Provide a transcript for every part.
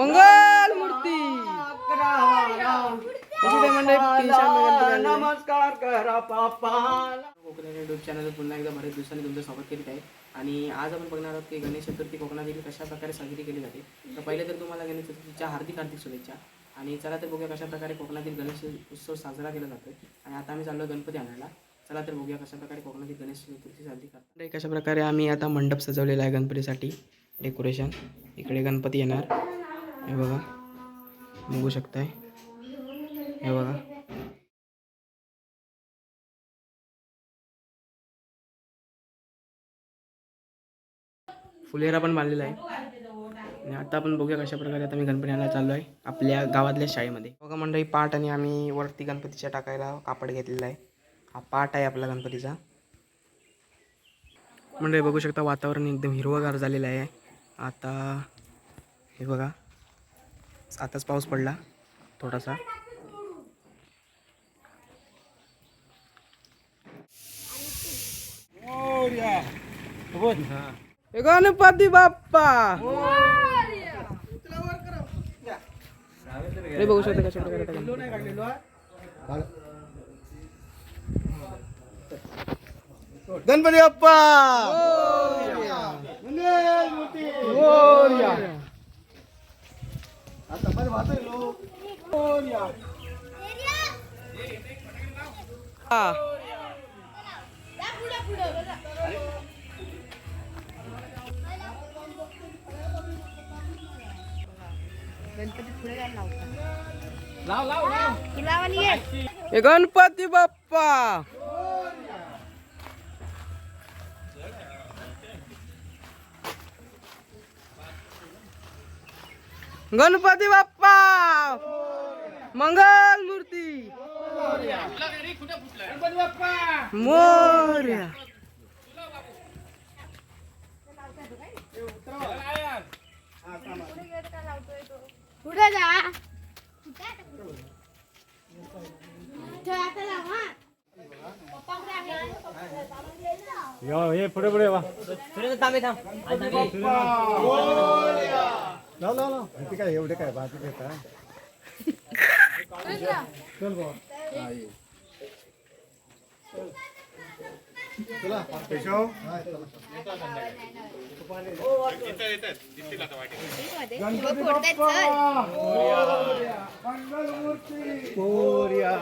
मंगल मूर्ती. नमस्कार करा पापा कोकणी युट्यूब चॅनल पुन्हा एकदा बरेच दिवसांनी तुमचं स्वागत करीत आहे. आणि आज आपण बघणार आहोत की गणेश चतुर्थी कोकणातील कशा प्रकारे साजरी केली जाते. तर पहिले तर तुम्हाला गणेश चतुर्थीच्या हार्दिक हार्दिक शुभेच्छा. आणि चला तर बघूया कशा प्रकारे कोकणातील गणेश उत्सव साजरा केला जातो आणि आता आम्ही चाललो गणपती आणायला. चला तर बघूया कशा प्रकारे कोकणातील गणेश चतुर्थी साजरी करतात. कशा प्रकारे आम्ही आता मंडप सजवलेला आहे गणपतीसाठी. डेकोरेशन इकडे गणपती येणार. हे बघा. बघू शकताय. हे बघा. फुलेरा पण बांधलेला आहे. आणि आता आपण बघूया कशा प्रकारे आता मी गणपती आणायला चाललो आहे आपल्या गावातल्या शाळेमध्ये. बघा मंडळी पाट आणि आम्ही वरती गणपतीच्या टाकायला कापड घेतलेला आहे. हा पाट आहे आपला गणपतीचा. मंडळी बघू शकता वातावरण एकदम हिरवगार झालेलं आहे. आता हे बघा. आताच पाऊस पडला थोडासा. हे गणपती बाप्पा. हे बघू शकता कशा प्रकारे गणपती. गणपती बाप्पा! आता बरं वाचाय लोक. हा. हे गणपती बाप्पा. गणपती बाप्पा मंगल मूर्ती मोर्या कुठे जा ठेव आता लाव, हा. पप्पाकडे आहे. हे पुढे पुढे वा लाव लाव लाव. ते काय एवढे काय बाकी घेता? चल भाऊ चला केशव गणपती बाप्पा. मंगलमूर्ती. मोरया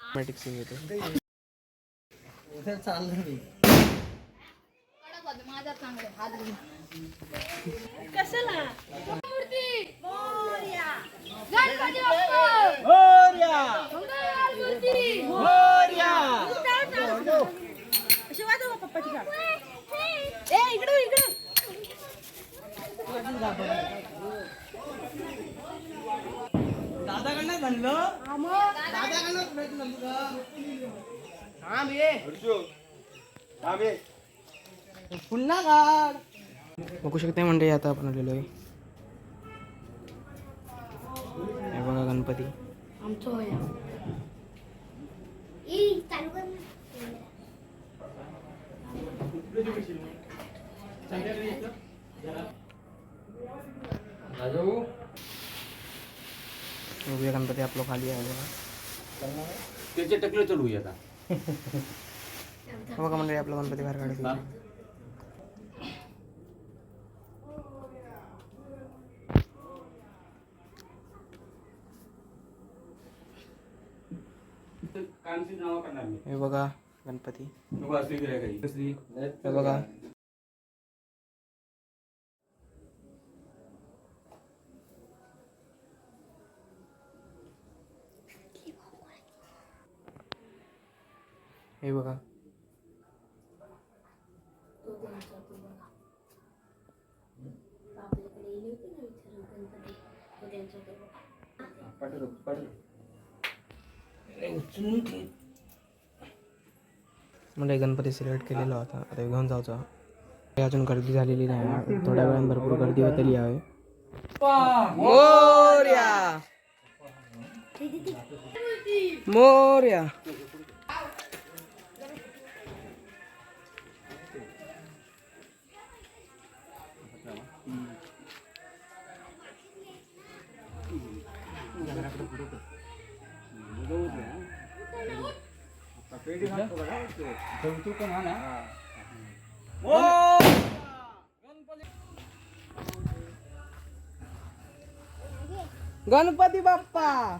मॅटिक सिंग येतो आहे, हात घे. कशाला? मूर्ती! मोरया. गणपती पुन्हा काढ. बघू शकते म्हणजे आता आपण आलेलो आहे. हे बघा गणपती. बघूया गणपती आपलं खाली आहे बघा. त्याचे टकले चढवूया आता. बघा म्हणजे आपला गणपती बाहेर काढतो कानची नावं काढणार मी हे। बघा गणपती। नको असली गिऱ्हाईक आहे. कसली हे बघा हे बघा. म्हणजे गणपती सिलेक्ट केलेला होता. आता घेऊन जायचा काही अजून गर्दी झालेली नाही. थोड्या वेळात भरपूर गर्दी होतली आहे. मोर्या. मोर्या. ठेवतो पण हा ना गणपती बाप्पा.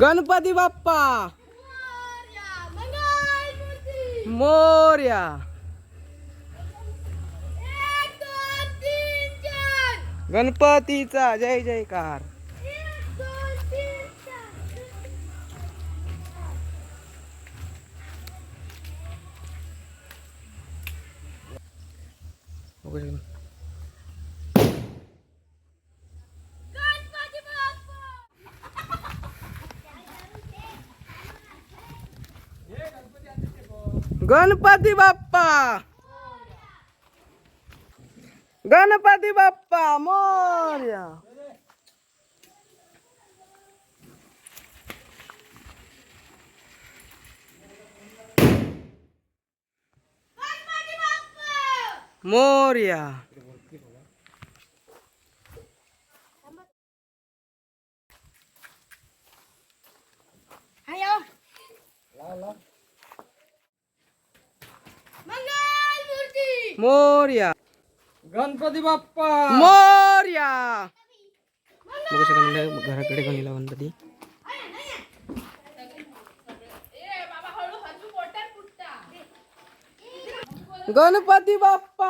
गणपती बाप्पा. मोर्या. गणपतीचा जय जयकार. गणपती बाप्पा! गणपती बाप्पा मोर्या! मोर्या मोर्या गणपती बाप्पा मोर्या बघू शकता म्हणजे घराकडे गणीला गणपती गणपती बाप्पा.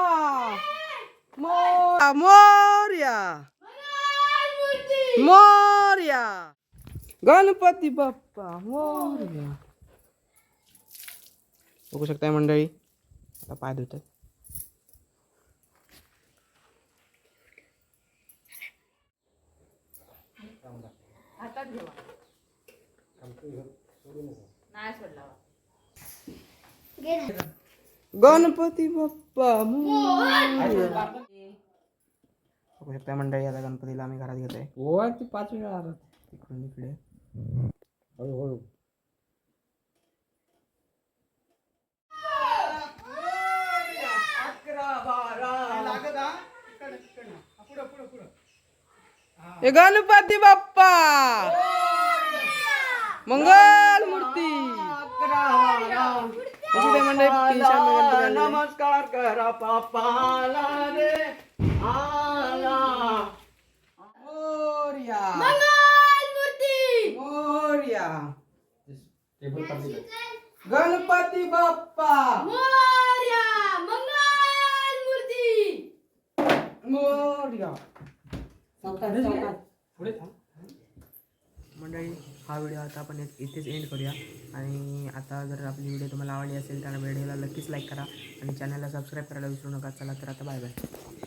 मोर्या मोर्या. मोर्या. गणपती बाप्पा मोर्या. बघू शकताय मंडळी आता पाय धुतात गणपती बाप्पा मोरया. बघू शकता मंडळी आता गणपतीला आम्ही घरात घेतोय. हो ती पाच वेळा आला तिकडून इकडे. हळूहळू. हे गणपती बाप्पा. मंगल मूर्ती नमस्कार करा पापाला रे आला. मोरया मोरया टेबल खाली गणपती बाप्पा. मोरया मंडळी हा व्हिडिओ आता आपण इथेच एंड करूया. आणि आता जर आपली व्हिडिओ तुम्हाला आवडली असेल तर व्हिडिओला नक्कीच लाईक करा. आणि चॅनलला सबस्क्राईब करायला विसरू नका. चला तर आता बाय बाय